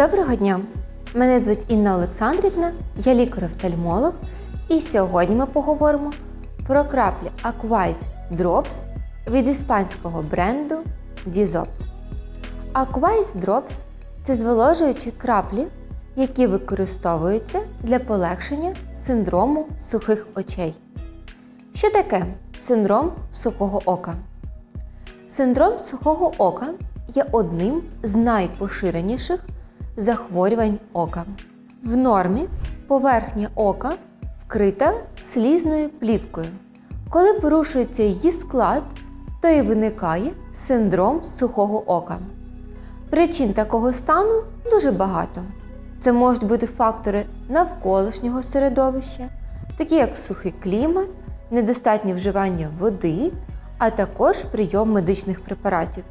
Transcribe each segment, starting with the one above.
Доброго дня! Мене звуть Інна Олександрівна, я лікар-офтальмолог, і сьогодні ми поговоримо про краплі Aquwise Drops від іспанського бренду Dizop. Aquwise Drops це зволожуючі краплі, які використовуються для полегшення синдрому сухих очей. Що таке синдром сухого ока? Синдром сухого ока є одним з найпоширеніших захворювань ока. В нормі поверхня ока вкрита слізною плівкою. Коли порушується її склад, то і виникає синдром сухого ока. Причин такого стану дуже багато. Це можуть бути фактори навколишнього середовища, такі як сухий клімат, недостатнє вживання води, а також прийом медичних препаратів,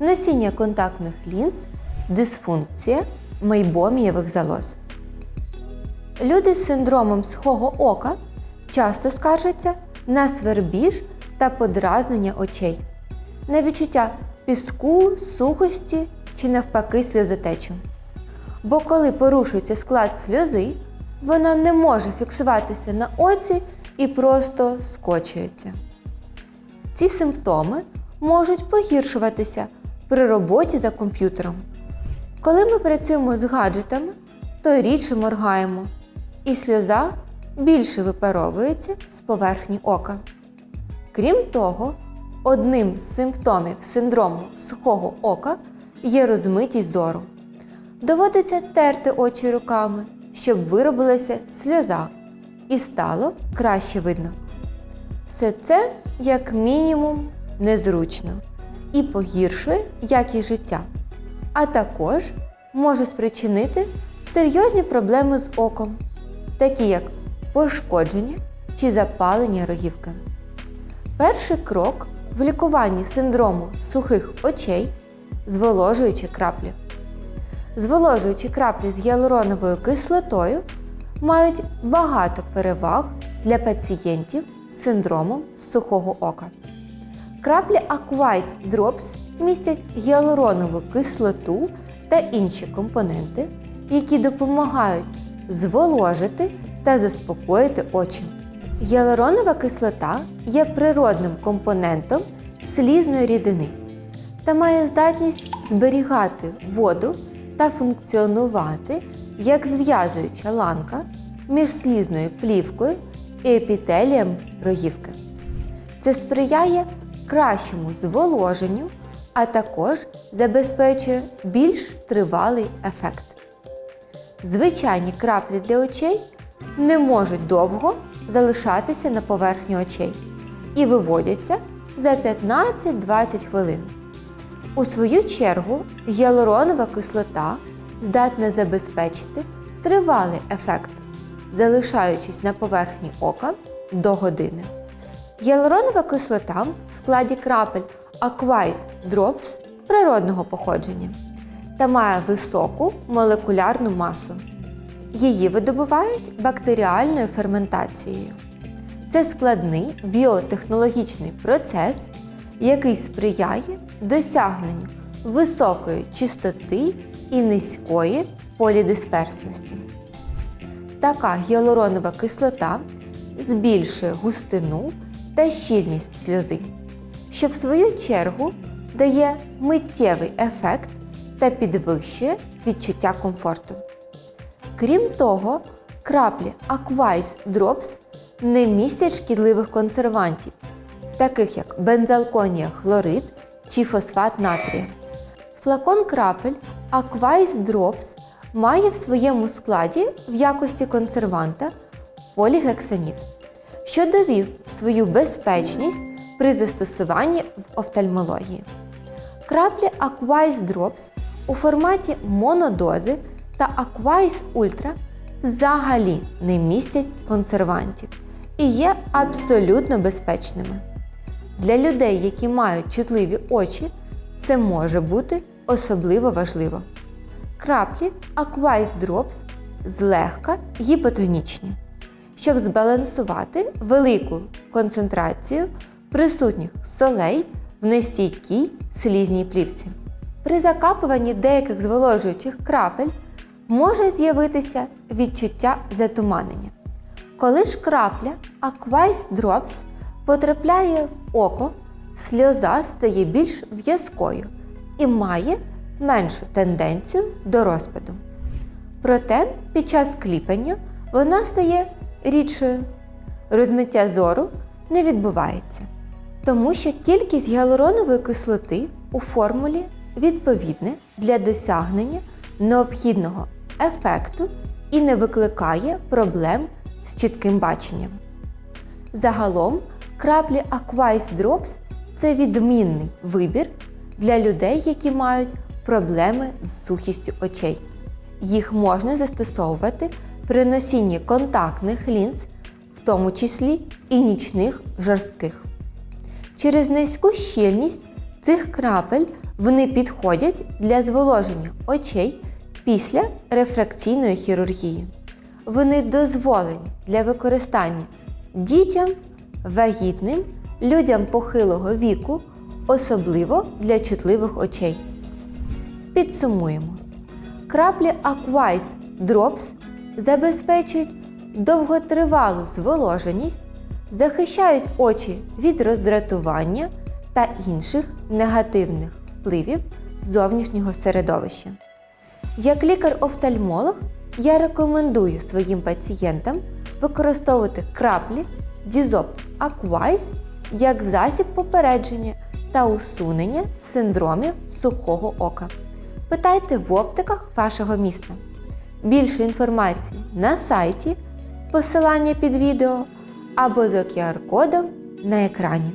носіння контактних лінз, дисфункція мейбомієвих залоз. Люди з синдромом сухого ока часто скаржаться на свербіж та подразнення очей, на відчуття піску, сухості чи навпаки сльозотечу. Бо коли порушується склад сльози, вона не може фіксуватися на оці і просто скочується. Ці симптоми можуть погіршуватися при роботі за комп'ютером. Коли ми працюємо з гаджетами, то рідше моргаємо, і сльоза більше випаровується з поверхні ока. Крім того, одним з симптомів синдрому сухого ока є розмитість зору. Доводиться терти очі руками, щоб виробилася сльоза і стало краще видно. Все це, як мінімум, незручно і погіршує якість життя, а також може спричинити серйозні проблеми з оком, такі як пошкодження чи запалення рогівки. Перший крок в лікуванні синдрому сухих очей зволожуючі краплі. Зволожуючі краплі з гіалуроновою кислотою мають багато переваг для пацієнтів з синдромом сухого ока. Краплі Aquwise Drops містять гіалуронову кислоту та інші компоненти, які допомагають зволожити та заспокоїти очі. Гіалуронова кислота є природним компонентом слізної рідини та має здатність зберігати воду та функціонувати як зв'язуюча ланка між слізною плівкою і епітелієм рогівки. Це сприяє кращому зволоженню, а також забезпечує більш тривалий ефект. Звичайні краплі для очей не можуть довго залишатися на поверхні очей і виводяться за 15-20 хвилин. У свою чергу гіалуронова кислота здатна забезпечити тривалий ефект, залишаючись на поверхні ока до години. Гіалуронова кислота в складі крапель Aquwise Drops природного походження та має високу молекулярну масу. Її видобувають бактеріальною ферментацією. Це складний біотехнологічний процес, який сприяє досягненню високої чистоти і низької полідисперсності. Така гіалуронова кислота збільшує густину та щільність сльози, що в свою чергу дає миттєвий ефект та підвищує відчуття комфорту. Крім того, краплі Aquwise Drops не містять шкідливих консервантів, таких як бензалконія хлорид чи фосфат натрія. Флакон крапель Aquwise Drops має в своєму складі в якості консерванта полігексаніт, що довів свою безпечність при застосуванні в офтальмології. Краплі Aquwise Drops у форматі монодози та Aquwise Ultra взагалі не містять консервантів і є абсолютно безпечними. Для людей, які мають чутливі очі, це може бути особливо важливо. Краплі Aquwise Drops злегка гіпотонічні, щоб збалансувати велику концентрацію присутніх солей в нестійкій слізній плівці. При закапуванні деяких зволожуючих крапель може з'явитися відчуття затуманення. Коли ж крапля Aquice Drops потрапляє в око, сльоза стає більш в'язкою і має меншу тенденцію до розпаду. Проте під час кліпання вона стає рідшою. Розмиття зору не відбувається, тому що кількість гіалуронової кислоти у формулі відповідне для досягнення необхідного ефекту і не викликає проблем з чітким баченням. Загалом краплі Aquice Drops це відмінний вибір для людей, які мають проблеми з сухістю очей. Їх можна застосовувати при носінні контактних лінз, в тому числі і нічних жорстких. Через низьку щільність цих крапель вони підходять для зволоження очей після рефракційної хірургії. Вони дозволені для використання дітям, вагітним, людям похилого віку, особливо для чутливих очей. Підсумуємо. Краплі Aquice Drops забезпечують довготривалу зволоженість, захищають очі від роздратування та інших негативних впливів зовнішнього середовища. Як лікар-офтальмолог я рекомендую своїм пацієнтам використовувати краплі Dizop Aquice як засіб попередження та усунення синдромів сухого ока. Питайте в оптиках вашого міста. Більше інформації на сайті, посилання під відео або за QR-кодом на екрані.